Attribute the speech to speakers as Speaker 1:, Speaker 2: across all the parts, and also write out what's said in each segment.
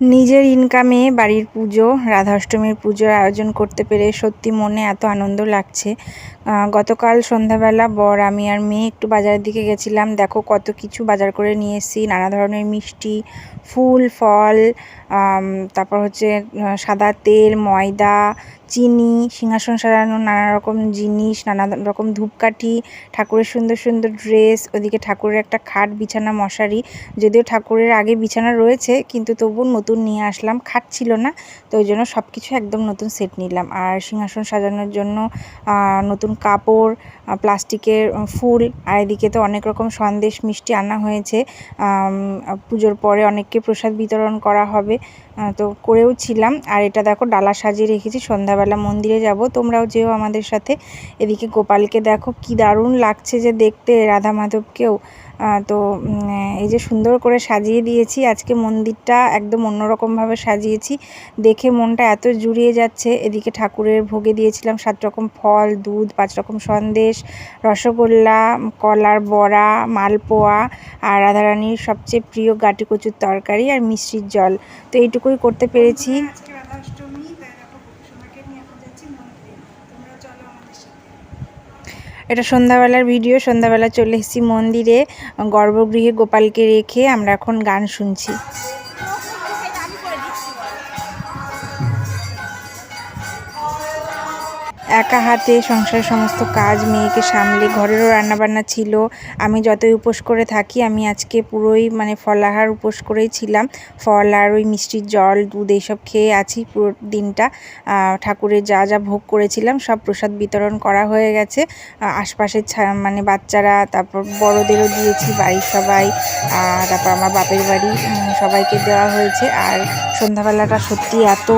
Speaker 1: নিজের ইনকামে বাড়ির পুজো রাধাষ্টমীর পুজোর আয়োজন করতে পেরে সত্যি মনে এত আনন্দ লাগছে। গতকাল সন্ধ্যাবেলা বর, আমি আর মেয়ে একটু বাজারের দিকে গেছিলাম। দেখো কত কিছু বাজার করে নিয়ে এসেছি। নানা ধরনের মিষ্টি, ফুল, ফল তারপর হচ্ছে সাদা তেল, ময়দা, চিনি, সিংহাসন সাজানো, নানা রকম জিনিস, নানা রকম ধূপকাঠি, ঠাকুরের সুন্দর সুন্দর ড্রেস ওদিকে ঠাকুরের একটা খাট, বিছানা, মশারি। যদিও ঠাকুরের আগে বিছানা রয়েছে, কিন্তু তবু নতুন নিয়ে আসলাম। খাট ছিল না, তো ওই জন্য সব কিছু একদম নতুন সেট নিলাম। আর সিংহাসন সাজানোর জন্য নতুন কাপড় প্লাস্টিকের ফুল, আর এদিকে তো অনেক রকম সন্দেশ মিষ্টি আনা হয়েছে। পুজোর পরে অনেককে প্রসাদ বিতরণ করা হবে। তো করেও ছিলাম। আর এটা দেখো, ডালা সাজিয়ে রেখেছি। সন্ধ্যাবেলা মন্দিরে যাব। তোমরাও যেও আমাদের সাথে। এদিকে গোপালকে দেখো, কি দারুণ লাগছে যে দেখতে, রাধা মাধবকেও। তো এই যে সুন্দর করে সাজিয়ে দিয়েছি, আজকে মন্দিরটা একদম অন্যরকমভাবে সাজিয়েছি। দেখে মনটা এত জুড়িয়ে যাচ্ছে। এদিকে ঠাকুরের ভোগে দিয়েছিলাম সাত রকম ফল, দুধ, পাঁচ রকম সন্দেশ, রসগোল্লা, কলার বড়া, মালপোয়া আর রাধারানীর সবচেয়ে প্রিয় গাটি কচুর তরকারি আর মিষ্টির জল। তো এইটুকুই করতে পেরেছি। এটা সন্ধ্যাবেলার ভিডিও সন্ধ্যাবেলা চলে এসেছি মন্দিরে গর্ভগৃহে গোপালকে রেখে আমরা এখন গান শুনছি। একা হাতে সংসারের সমস্ত কাজ, মেয়েকে সামলে ঘরেরও রান্নাবান্না ছিল। আমি যতই উপোস করে থাকি, আমি আজকে পুরোই মানে ফলাহার উপোস করেই ছিলাম। ফল আর ওই মিষ্টির জল, দুধ এইসব খেয়ে আছি পুরো দিনটা। ঠাকুরের যা যা ভোগ করেছিলাম, সব প্রসাদ বিতরণ করা হয়ে গেছে। আশপাশের মানে বাচ্চারা, তারপর বড়োদেরও দিয়েছি, বাড়ির সবাই তারপর আমার বাপের বাড়ি সবাইকে দেওয়া হয়েছে। আর সন্ধ্যাবেলাটা সত্যি এত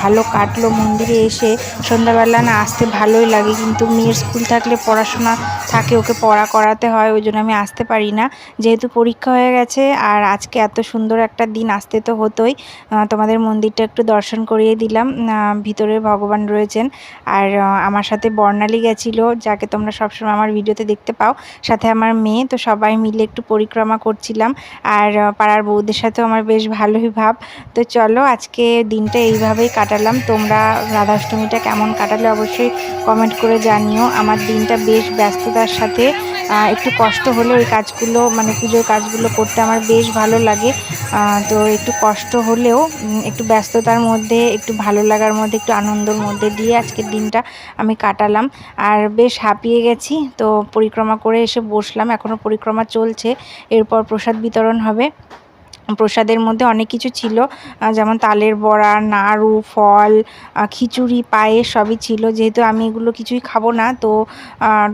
Speaker 1: ভালো কাটলো মন্দিরে এসে। সন্ধ্যাবেলা না আসতে ভালোই লাগে, কিন্তু মেয়ের স্কুল থাকলে পড়াশোনা থাকে, ওকে পড়া করাতে হয়, ওই জন্য আমি আসতে পারি না। যেহেতু পরীক্ষা হয়ে গেছে, আর আজকে এত সুন্দর একটা দিন আসতে তো হতোই তোমাদের মন্দিরটা একটু দর্শন করিয়ে দিলাম। ভিতরে ভগবান রয়েছেন, আর আমার সাথে বর্ণালী গেছিল, যাকে তোমরা সবসময় আমার ভিডিওতে দেখতে পাও, সাথে আমার মেয়ে, তো সবাই মিলে একটু পরিক্রমা করছিলাম, আর পাড়ার বউদের সাথেও আমার বেশ ভালোই ভাব। তো চলো, আজকে দিনটা এইভাবেই কাটালাম, তোমরা রাধাষ্টমীটা কেমন কাটালে অবশ্যই কমেন্ট করে জানিও। আমার দিনটা বেশ ব্যস্ততার সাথে একটু কষ্ট হলে ওই কাজগুলো মানে পুজোর কাজগুলো করতে আমার বেশ ভালো লাগে। তো একটু কষ্ট হলেও একটু ব্যস্ততার মধ্যে, একটু ভালো লাগার মধ্যে, একটু আনন্দর মধ্যে দিয়ে আজকের দিনটা আমি কাটালাম। আর বেশ হাঁপিয়ে গেছি, তো পরিক্রমা করে এসে বসলাম। এখনও পরিক্রমা চলছে, এরপর প্রসাদ বিতরণ হবে। প্রসাদের মধ্যে অনেক কিছু ছিল। যেমন তালের বড়া, নাড়ু, ফল খিচুড়ি, পায়েস সবই ছিল। যেহেতু আমি এগুলো কিছুই খাব না, তো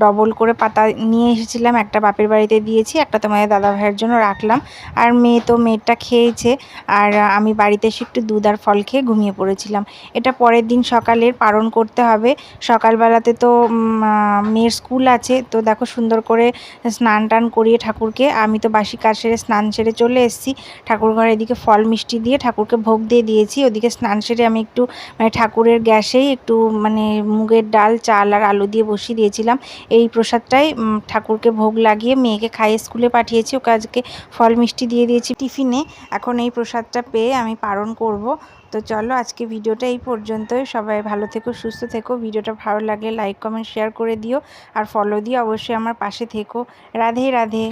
Speaker 1: ডবল করে পাতা নিয়ে এসেছিলাম। একটা বাপের বাড়িতে দিয়েছি, একটা তোমাদের দাদা ভাইয়ের জন্য রাখলাম। আর মেয়ে তো মেয়েটা খেয়েছে। আর আমি বাড়িতে এসে একটু দুধ আর ফল খেয়ে ঘুমিয়ে পড়েছিলাম। এটা পরের দিন সকালের পালন করতে হবে। সকালবেলাতে তো মেয়ের স্কুল আছে। তো দেখো সুন্দর করে স্নান টান করিয়ে ঠাকুরকে। আমি তো বাসি কাজ সেরে স্নান সেরে চলে এসেছি। ঠাকুর ঘরে এদিকে ফল মিষ্টি দিয়ে ঠাকুরকে ভোগ দিয়ে দিয়েছি। ওদিকে স্নান সেরে আমি একটু মানে ঠাকুরের গ্যাসেই একটু মানে মুগের ডাল, চাল আর আলু দিয়ে বসিয়ে দিয়েছিলাম। এই প্রসাদটাই ঠাকুরকে ভোগ লাগিয়ে মেয়েকে খাইয়ে স্কুলে পাঠিয়েছি। ওকে আজকে ফল মিষ্টি দিয়ে দিয়েছি টিফিনে। এখন এই প্রসাদটা পেয়ে আমি পালন করব। তো চলো আজকে ভিডিওটা এই পর্যন্তই। সবাই ভালো থেকো, সুস্থ থেকো। ভিডিওটা ভালো লাগলে লাইক, কমেন্ট, শেয়ার করে দিও। আর ফলো দিয়ে অবশ্যই আমার পাশে থেকো। রাধে রাধে।